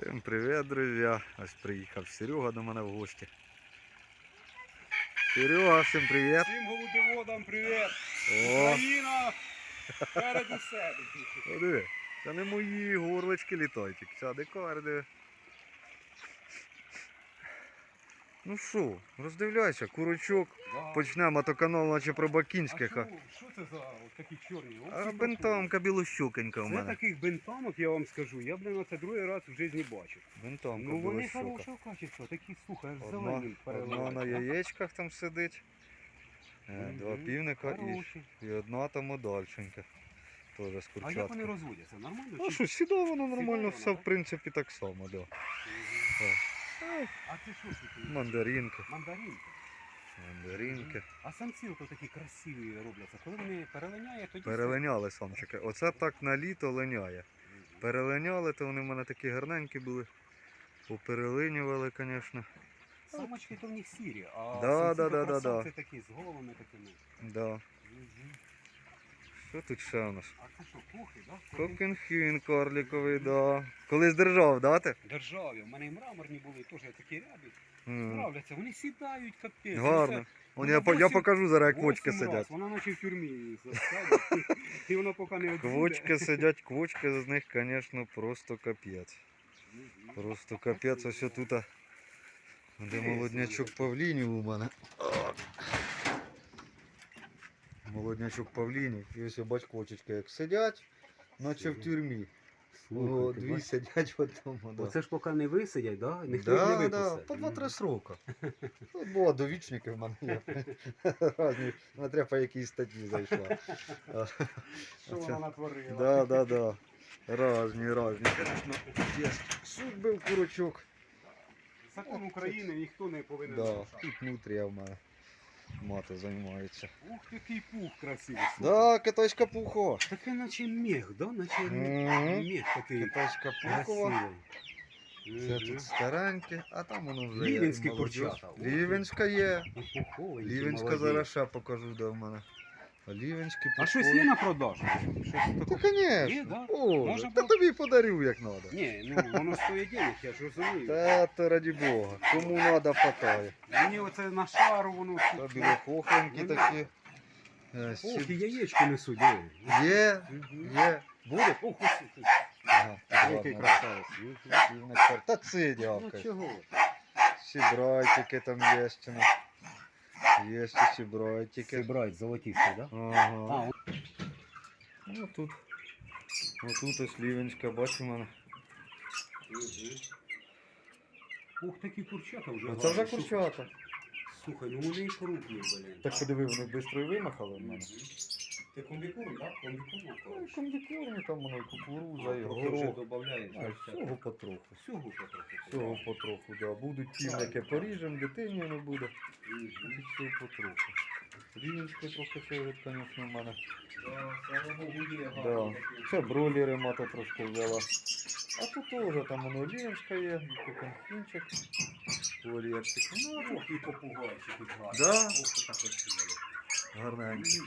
Всім привіт, друзі. Ось приїхав Серега до мене в гості. Серега, всім привіт. Всім голубіводам привіт! О, Україна! Перед усе! диви. Це не мої горлички літають, сяде карди. Ну що, роздивляйся, курочок. Почнемо, а то канал наче про бакінських. А що, це за от такі чорні? А бентамка білощукенька в такі. Це таких бентамок, я вам скажу, я, блін, це другий раз в житті бачив. Бентамка Ну вони хорошого качества, такі, слухай, аж зелені одна на яєчках там сидить. Е, Два півника і, Хороші. і одна там одальченька. Теж з А як вони розводяться? Нормально? Ну що, сюди воно нормально Сідає все, воно, в принципі, так само, да. Ай, А це що ж таке? Мандаринки, Мандаринки. мандаринки. А самці ото такі красиві робляться. Коли вони перелиняє, тоді... Перелиняли самчики. Оце так на літо линяє. Перелиняли, то вони в мене такі гарненькі були. Поперелинювали, звісно. Самочки то в них сірі, а Да, самці да, то да, да, такі з головами такими. Да. Мгм. Що тут ще у нас? А це що, кухи, да? Кухи? Кокенхін карліковий, да. Колись держав, да ти? Державі. У мене і мраморні були, теж такі рябі. М. Нравляться, вони сідають, капець. Гарно. Вон Ну, я, по- я покажу зараз, як квочки сидять. Вона наче в тюрмі засадить. І вона поки не відбуде. Квочки сидять, квочки з них, звісно, просто капець. Просто капець, ось тут. Де молоднячок ну, павлінів у мене. О. Молоднячок павлінів. І ось бач квочечки як сидять, наче в тюрмі. О, Слухай, дві бачиш? сидять в одному. Да. Оце ж поки не висидять, да? Ніхто їх не Да, да, випустить. по два-три срока. Тут було довічники в мене є. Разні, смотря по якій статті зайшла. Що вона натворила? Да, да, да. Разні, разні. Звісно, є судьби в курочок. Закон України ніхто не повинен Да, тут внутрі в мене мати займається. Ух, який пух красивий. Так Да, китайська пухова. Таке наче мех, да? Наче мех такий Киточка пухова. Це тут стареньке, а там воно вже Лівенські є курчата. Лівенська є. Лівенська зараз ще покажу, де в мене. А А щось є на продажу? Щось Та, таке? Є, да? Та тобі подарю, як треба. Ні, ну воно стоїть денег, я ж розумію. Та то раді Бога. Кому треба, хватає. Мені оце на шару воно. Та білохохленькі Ну, такі. Е, Ох, сі- і яєчко несуть. диви. Є, Мгм. є. Буде? Ох, ось. Ага, Який ладно. красавець. Та це Ну дявка. чого? Сібрайтики там є ще. Є ще сібрайтики. брать золотистий, да? Ага. Ну тут. Отут ось лівенська, бачу мене. Ух, такі курчата вже. Це вже гарні. курчата. Слухай, ну вони і крупні, блін. Так подиви, вони швидко і вимахали в мене. Ти комбікорм, так? Комбікорм Ну, накладеш? комбікорні там воно і кукуруза, і горох. додаєш. А, всього потроху. Всього потроху. Всього потроху, да. Будуть півники поріжем, дитині не буде. Мгм. І всього потроху. Рівенське трохи фігот, звісно, в мене. Слава Богу, є Да. гарні такі. Ще бролери мата трошки взяла. А тут теж там воно рівенська є, і коконфінчик, кур'єрчик. Ну, Ох, і попугайчик і гарний. Да. Ох, це так красиво. тут гарненькі.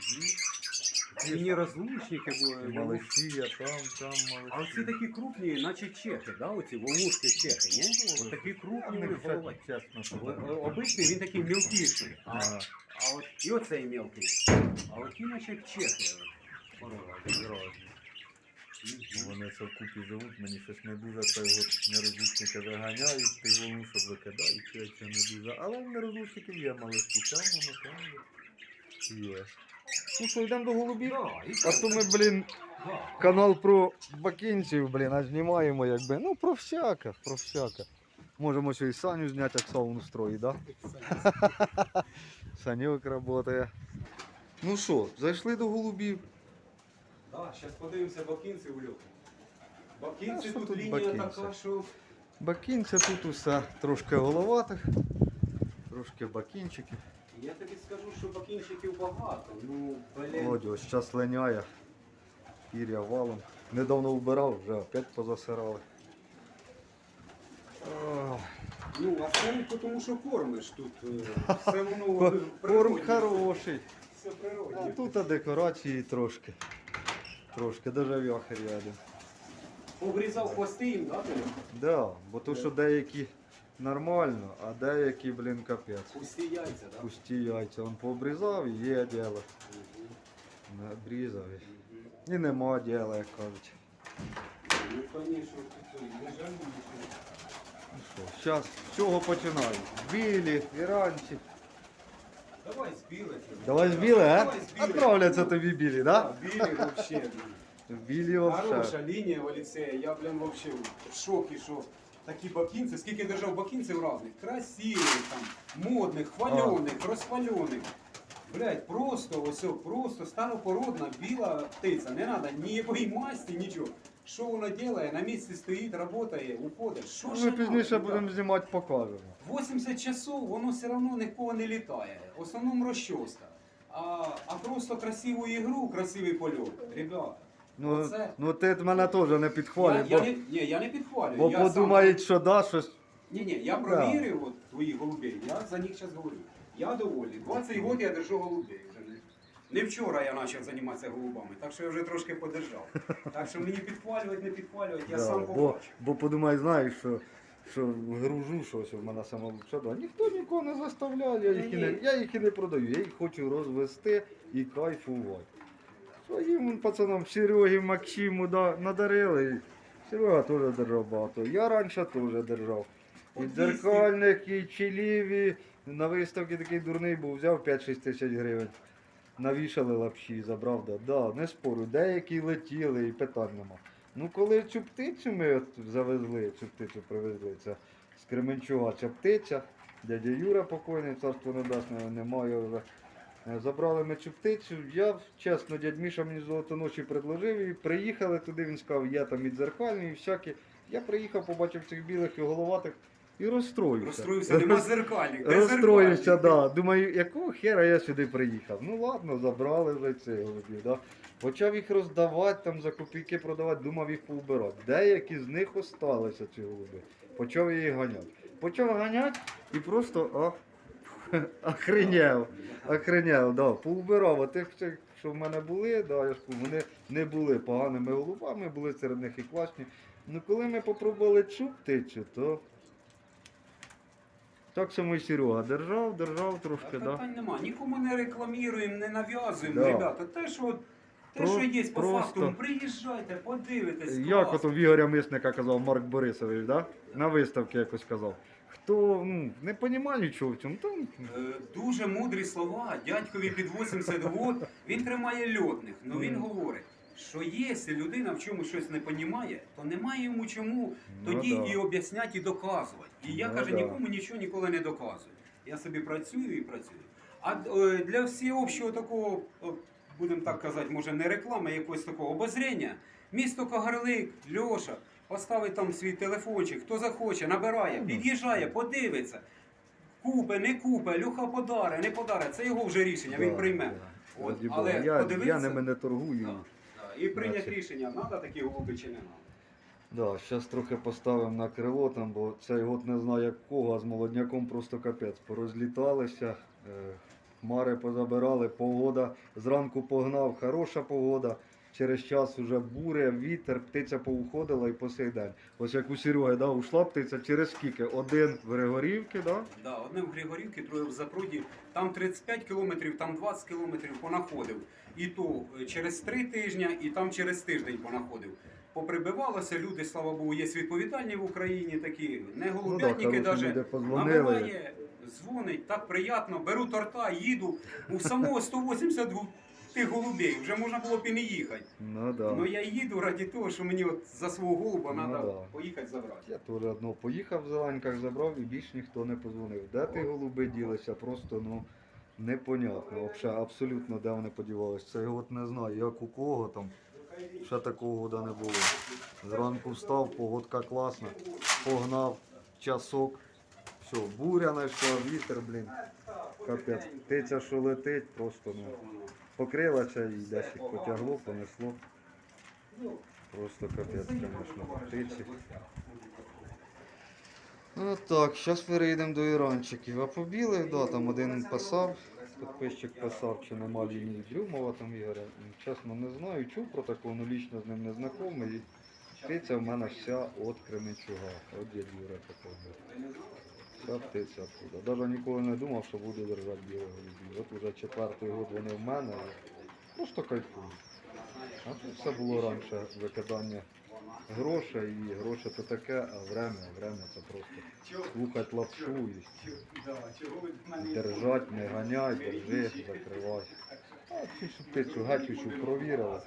І не розлучники були. малиші, а там, там А оці такі крупні, наче чехи, да? Оці вовушки чехи, ні? Ось такі крупні о- Обичний він такий мілкіший. А, а от і оцей мілкий. А от ті наче чехи. Порода. Ну, Вони це вкупі живуть, мені щось не дуже цей от нерозлучники виганяють, ти голову, щоб викидають, це не дуже. Але в нерозлучників є малиші, там воно там є. Є. Ну що, йдемо до голубів? А то ми, блін, канал про бакінців, блін, а знімаємо якби. Ну, про всяке, про всяке. Можемо ще і Саню зняти, як сауну строїть, да? Санюк працює. Ну що, зайшли до голубів. Так, зараз подивимося бакінці у. А Бакінці тут тут лінія бакінці? така, що Бакінця тут усе трошки головатих, трошки бакінчиків. Я тобі скажу, що бакінчиків багато. Ну, блін. Володя ось час линяє. Пір'я валом. Недавно вбирав, вже опять позасирали. Ох, Ну, а це тому що кормиш тут. е, Все воно Корм природне. хороший. Все А тут а декорації трошки. Трошки, даже вяхер рядом. Обрізав хвости їм, да, Толя? Да, бо то, що деякі нормально, а деякі, блін, капець. Пусті яйця, да? Пусті яйця. Он пообрізав і є діло. Обрізав. і- І нема діла, як кажуть. Ну, не. Ну що, зараз з чого починаю? Білі, іранці. Давай з білих. Давай з біле, а? Давай з. Отправляться тобі білі, да? Білі вообще. Білі вообще. Хороша лінія в ліцеї. Я, блін, вообще в шокі, що такі бакінці, скільки держав бакінців разних, красивих, там, модних, хвальоних, розхвальоних. Блять, просто ось, просто старопородна біла птиця. Не треба ніякої масті, нічого. Що вона робить? На місці стоїть, працює, уходить. Що Ну, ще Ми пізніше будемо знімати, покажемо. 80 часов воно все одно нікого не літає. В основному розчоска. А, а просто красиву ігру, красивий польот. Ребята. Ну, Оце- ну ти мене теж не Я, підхвалюй, я, бо, не, ні, я не підхвалюю. бо я подумають, що да, щось. Ні, ні, я Да. провірив от, твоїх голубей, я за них зараз говорю. Я доволі. 20 років я держу голубей. Вже не, не вчора я почав займатися голубами, так що я вже трошки подержав. Так що мені підхвалювати, не підхвалювати, я Да, сам бо, побачу. бо подумай, знаєш, що, що гружу щось, в мене саме лучше. Да. Ніхто нікого не заставляє, я їх, і не, Ні. я їх і не продаю, я їх хочу розвести і кайфувати. Своїм пацанам Серегі, Максиму да, надарили. Серега теж держав багато. Я раніше теж держав. І По 200. дзеркальник, і чиліві. На виставці такий дурний був, взяв 5-6 тисяч гривень. Навішали лапші, забрав, да. да, не спорю, деякі летіли і питань нема. Ну коли цю птицю ми от завезли, цю птицю привезли, це з Кременчуга ця птиця, дядя Юра покойний, царство не дасть, немає вже. Е, Забрали ми цю птицю. Я, чесно, дядь Міша мені золотоноші предложив і приїхали туди, він сказав, є там і дзеркальні, і всякі. Я приїхав, побачив цих білих і головатих і розстроївся. Розстроївся, нема зеркальник. Розстроївся, зеркальник? да. Думаю, якого хера я сюди приїхав? Ну ладно, забрали вже цей голубів, да. Почав їх роздавати, там за копійки продавати, думав їх поубирати. Деякі з них осталися ці голуби. Почав я їх ганяти. Почав ганяти і просто а, охренів. Охреняв, да. Поубирав. А тих, що в мене були, да, я ж вони не були поганими голубами, були серед них і класні. Ну коли ми попробували цю птицю, то так само і Серега держав, держав трошки, да. питань нема. Нікому не рекламуємо, не нав'язуємо, Да. ребята. Те, що, те, що є по просто- факту, приїжджайте, подивитесь. Як ото в Ігоря Мисника казав Марк Борисович, да? на виставці якось казав. Хто ну, не розуміє нічого в цьому, там Е, Дуже мудрі слова. Дядькові під 80 років, він тримає льотних. Ну він говорить, що якщо людина в чомусь щось не розуміє, то немає йому чому Ну тоді да. і об'ясняти, і доказувати. І я Ну каже, да. нікому нічого ніколи не доказую. Я собі працюю і працюю. А е, для всеобщого такого, от, будемо так казати, може не реклами, а якогось такого обозріння, місто Кагарлик, Льоша, поставить там свій телефончик, хто захоче, набирає, під'їжджає, подивиться. Купе, не купе, Люха подаре, не подаре. Це його вже рішення, він прийме. От, але Бога. я, подивитися- я ними не торгую. Да, да. І прийняти Значить. рішення, треба такі голуби чи не треба. Да, зараз трохи поставимо на крило там, бо цей год не знаю як кого, а з молодняком просто капець. Порозліталися, е, хмари позабирали, погода. Зранку погнав, хороша погода. Через час вже буря, вітер, птиця поуходила і по сей день. Ось як у Сереги, да, ушла птиця через скільки? Один в Григорівки, да? Да, одне в Григорівці, троє в Запруді. Там 35 кілометрів, там 20 кілометрів понаходив. І то е, через три тижні, і там через тиждень понаходив. Поприбивалося, люди, слава Богу, є відповідальні в Україні такі, не голубятники люди подзвонили. Набирає, дзвонить, так приємно, беру торта, їду. У самого 180 гу- тих голубей, вже можна було б і не їхати. Ну да. Ну я їду раді того, що мені от за свого голуба Ну, треба да. поїхати забрати. Я теж одного поїхав в зеленьках, забрав і більш ніхто не позвонив. Де ти голуби ділися? Просто ну непонятно. Вообще, абсолютно де вони подівалися. Це я от не знаю, як у кого там. Ще такого года не було. Зранку встав, погодка класна, погнав, часок. Все, буря знайшла, вітер, блін. Капець. Птиця, що летить, просто ну, покрилася і десь їх потягло, понесло. Просто капець, звісно, птиці. Ну так, зараз перейдемо до іранчиків. А по білих, да, там один писав, підписчик писав, чи нема лінії Дрюмова там Ігоря. Чесно, не знаю, чув про такого, ну лічно з ним не знайомий. птиця в мене вся от Кременчуга. От дід Юра такого. Птиця оттуда. Навіть ніколи не думав, що буду держати білого голубів. От уже четвертий год вони в мене. Просто кайфую. А тут все було раніше викидання грошей і гроші це таке, а время, время це просто слухати лапшу і держать, не ганяй, держи, закривай. А цю птицю гатючу провірили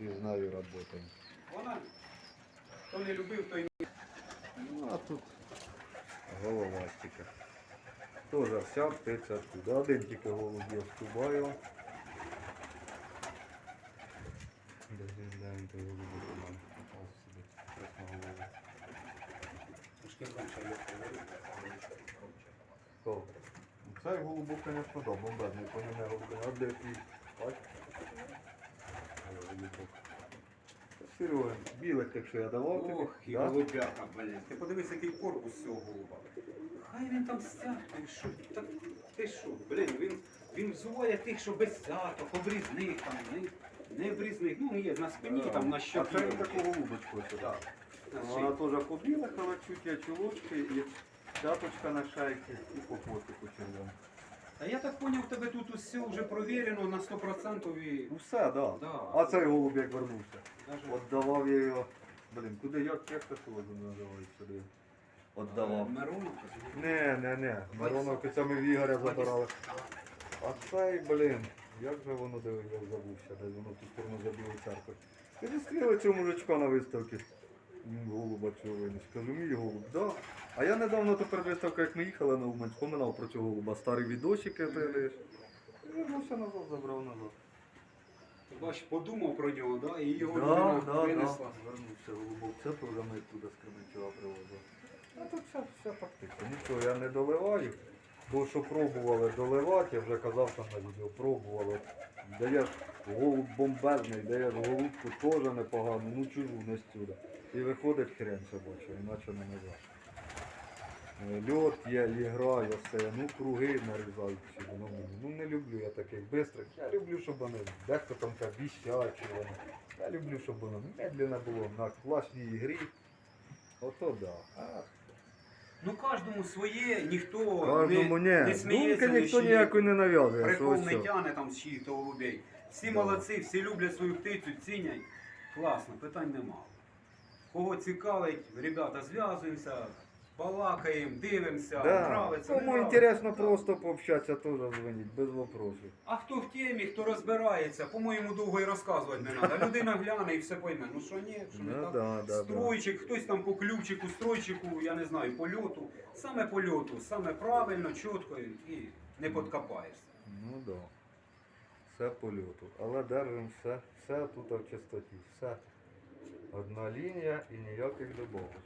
і з нею працюємо. Вона, хто не любив, той не Ну а тут головастика. Тоже вся птиця туди. Один тільки голубів стубаю. Глянь, той у мене попав собі. Красноголовий. трошки раніше Хто? Цей голубок, звісно, да, бомбезний, по ньому голубок. А де твій? Бач? Голубок. Серйозно, білих, так що я давав тобі. Ох, і да? голубяка, блін. Ти подивись, який корпус цього голуба. Хай він там стягне, що, так, ти що, блін, він, він взуває тих, що без стяток, обрізних там, не, не обрізних, ну є на спині, там на А щокі. це таку голубочку ось сюди. На Ну, шиї. Вона теж побіла, але чуть є чулочки і цяточка на шайці і по хвостику червоно. А я так поняв, тебе тут усе вже провірено на 100% і... Ну все, да. Да. А цей голуб як вернувся. Даже... От я його. Блін, куди як як сьогодні називають сюди? От давав. Мироновка? Не, не, не. Мироновки це ми в Ігоря забирали. А цей, блін, як же воно дивив, я забувся, де воно ту сторону за церкви. Ти зустріли цього мужичка на виставці? Голуба цього винес. Кажу, мій голуб, да. А я недавно тепер виставка, як ми їхали на Умань, споминав про цього голуба. Старий відосик, я дивиш. Вернувся назад, забрав назад. Ти бач, подумав про нього, да? і його Да, да, да. Вернувся голубок. Це теж ми туди з Кременчуга привозили. А тут все, все фактично. Нічого я не доливаю. То, що пробували доливати, я вже казав там на відео, пробували. Даєш голуб бомбезний, даєш голубку теж непогану, ну чужу не стюда. І виходить хрен собачий, іначе не назад. Льот є, ігра, я все, ну круги нарізають всі, ну, ну не люблю я таких бистрих. Я люблю, щоб вони дехто там каже. Я люблю, щоб воно медленно було на класній ігрі. Ото да. А Ну кожному своє, ніхто кожному не, ні. не сміється, Думки ніхто щиє. ніякої не нав'язує. що Прикол ось не що. тяне там з чиїх-то голубей. Всі Да. молодці, всі люблять свою птицю, цінять. Класно, питань нема. Кого цікавить, ребята, зв'язуємося, балакаємо, дивимося, Да. нравиться, не Кому нравиться. інтересно просто пообщатися, теж дзвоніть, без вопросів. А хто в темі, хто розбирається, по-моєму, довго і розказувати не треба. Людина гляне і все пойме. Ну що ні, що не Ну так. да, да, да. Стройчик, хтось там по ключику, стройчику, я не знаю, польоту. Саме польоту, саме правильно, чітко і не подкопаєшся. Ну да. Все по льоту. Але держимо все, все тут в чистоті. Все. Одна лінія і ніяких добавочок.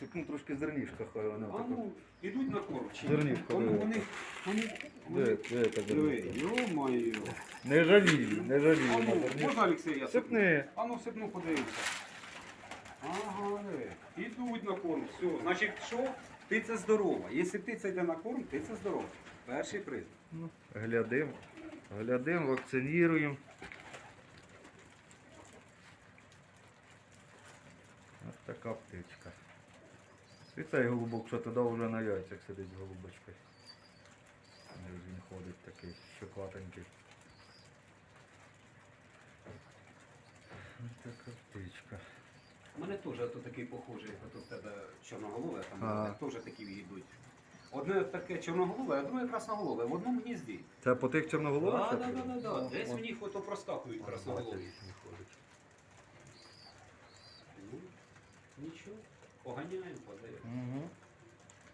Чекну трошки зернішка хай вона А така. ну, ідуть на корч. Зернішко, Вони, диви. вони, вони, Де, вони. де яка Диви, йо-моє. Не жалію, не жалію А ну, можна, Олексій, я Сипни. А ну сипну, подивимося. Ага, диви. Ідуть на корм. Все. Значить, що? Птиця здорова. Якщо птиця йде на корм, птиця здорова. Перший приз. Ну, глядим, глядим, вакциніруємо. Ось така птичка. І цей голубок, що туди вже на яйцях сидить з голубочкою. Він ходить такий щокатенький. Ось така птичка. У мене теж ото такий похожий, ото в тебе чорноголове, там Ага. теж такі йдуть. Одне таке чорноголове, а друге красноголове в одному гнізді. Це по тих чорноголових? Так, так, так, так. Десь в них ото проскакують красноголові. бачиш, не ходить. Ну, нічого, поганяємо, подивимося. Угу.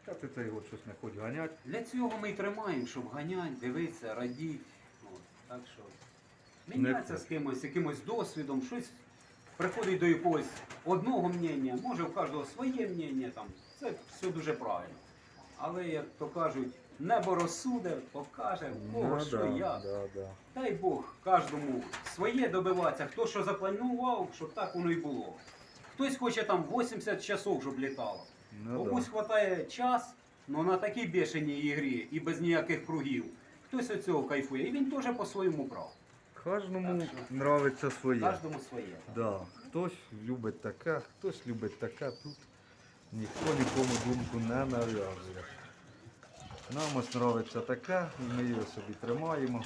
Та ти цей от щось не хочеш ганять. Для цього ми й тримаємо, щоб ганять, дивитися, радіть. От, так що мінятися з кимось, якимось досвідом, щось приходить до якогось одного мнення, може у кожного своє мнення, там, це все дуже правильно. Але, як то кажуть, небо розсуде, покаже, в кого що Ну да, як. да, да. Дай Бог кожному своє добиватися, хто що запланував, щоб так воно і було. Хтось хоче там 80 часов, щоб літало. Ну, Комусь хватає час, але на такій бешеній ігрі і без ніяких кругів. Хтось від цього кайфує, і він теж по-своєму прав. Кожному Так що- нравиться своє. Кожному своє. Да. Хтось любить таке, хтось любить таке. Тут ніхто нікому думку не нав'язує. Нам ось подобається таке, і ми її собі тримаємо.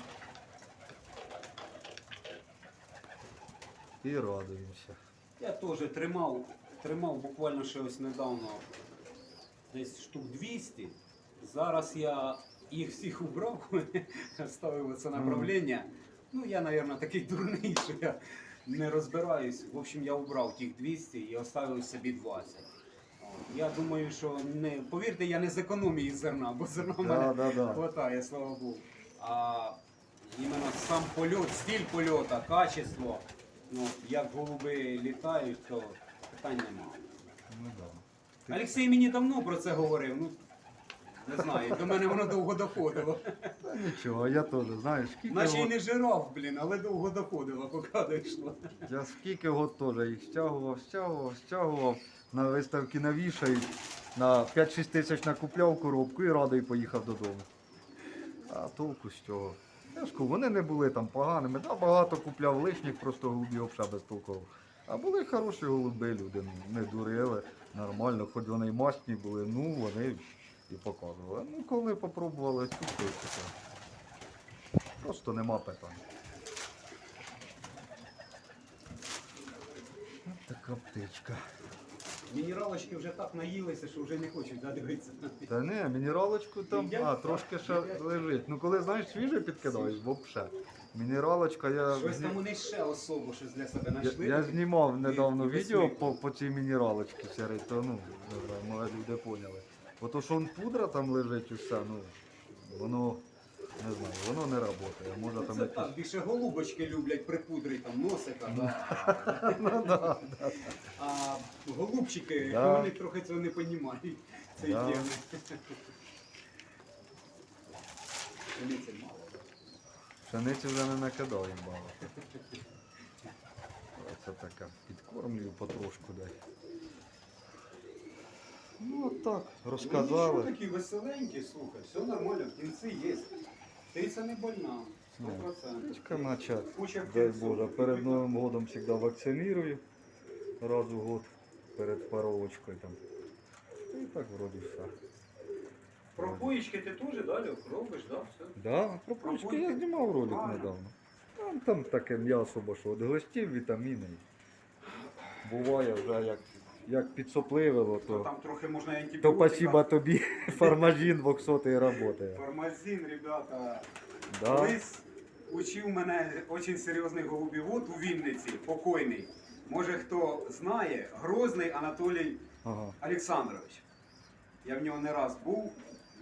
І радуємося. Я теж тримав, тримав буквально ще ось недавно десь штук 200. Зараз я їх всіх убрав, ставив це направлення. Ну, я, мабуть, такий дурний, що я не розбираюсь. В общем, я убрав тих 200 і оставив собі 20. Я думаю, що не повірте, я не з економії зерна, бо зерна в мене Да, да, да. хватає, слава Богу. А іменно сам польот, стиль польота, качество, ну, як голуби літають, то питань немає. Ну, да. Олексій мені давно про це говорив. Ну, не знаю, до мене воно довго доходило. Та нічого, я теж, знаєш, скільки Наче й не жирав, блін, але довго доходило, поки дійшло. я скільки год теж їх стягував, стягував, стягував, на виставки навішають, на 5-6 тисяч накупляв коробку і радий поїхав додому. А толку з цього. Я вони не були там поганими, да, багато купляв лишніх, просто голубів взагалі безтолково. А були хороші голуби, люди не дурили, нормально, хоч вони й масні були, ну вони і показували. Ну коли попробували, тут таке. Просто нема питань. Ось така птичка. Мінералочки вже так наїлися, що вже не хочуть додивитися. Та не, мінералочку там, а трошки ще лежить. Ну коли знаєш свіже підкидаєш, взагалі. Мінералочка я. Щось там вони ще особо щось для себе знайшли. я знімав недавно і відео по, по цій мінералочці сірій, то ну, може люди поняли. Бо то, що он пудра там лежить усе, ну, воно, не знаю, воно не працює. Може Ну, там Це якісь... так, більше голубочки люблять припудрити там носика, да. Ну, да, да. а голубчики, Да. вони трохи цього не розуміють. Цей Да. Пшениці мало. Пшениці вже не накидаємо багато. Це така, підкормлюю потрошку дай. Ну от так, Ну, розказали. нічого, такі веселенькі, слухай, все нормально, в кінці є. Ти це не больна, Ні. 100%. Птичка наче, дай. Боже, перед Новим годом завжди вакцинирую. Раз у год перед паровочкою там. І так вроді все. Про поїчки ти теж далі робиш, да? Все. Да, про почки я знімав ролик Правильно. недавно. Там, там таке м'ясо, бо що, від гостів вітаміни. Буває вже як, як підсопливило, То то, там трохи можна то антибіотика. спасибо тобі, фармазин 200 працює. Формазин, ребята. Да? Колись учив мене дуже серйозний голубівод у Вінниці, покойний. Може хто знає, Грозний Анатолій Ага. Олександрович. Я в нього не раз був,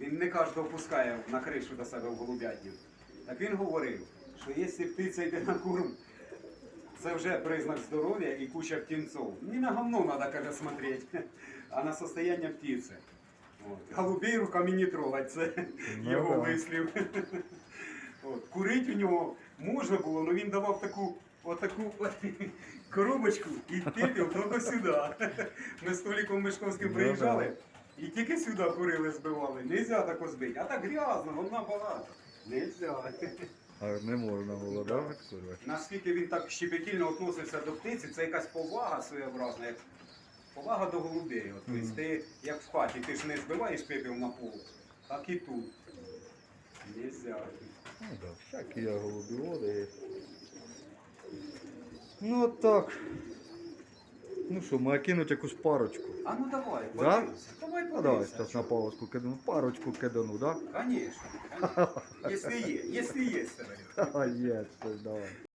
він не кожного пускає на кришу до себе в голубятню. Так він говорив, що якщо птиця йде на корм, це вже признак здоров'я і куча птенців. Не на говно треба, каже, смотреть, а на состояние птиці. От. Голубей руками не трогать, це Ну його да. вислів. От. Курить у нього можна було, але він давав таку отаку коробочку і пепел тільки сюди. Ми з Толіком Мишковським Ну приїжджали і тільки сюди курили, збивали. Нельзя тако збити. А так грязно, вона багато. Нельзя. А не можна голодати. да. Наскільки він так щепетільно відносився до птиці, це якась повага своєобразна, як повага до голубей. От, тобто ти як в хаті, ти ж не збиваєш пепел на пол, так і тут. Нельзя. Ну так, всякі я голубіводи води. Ну так. Ну що, має кинуть якусь парочку. А ну давай, Да? Давай Ну давай зараз на паузку кидану. Парочку кидану, да? Конечно, конечно. Если есть, если есть. Є, щось, давай.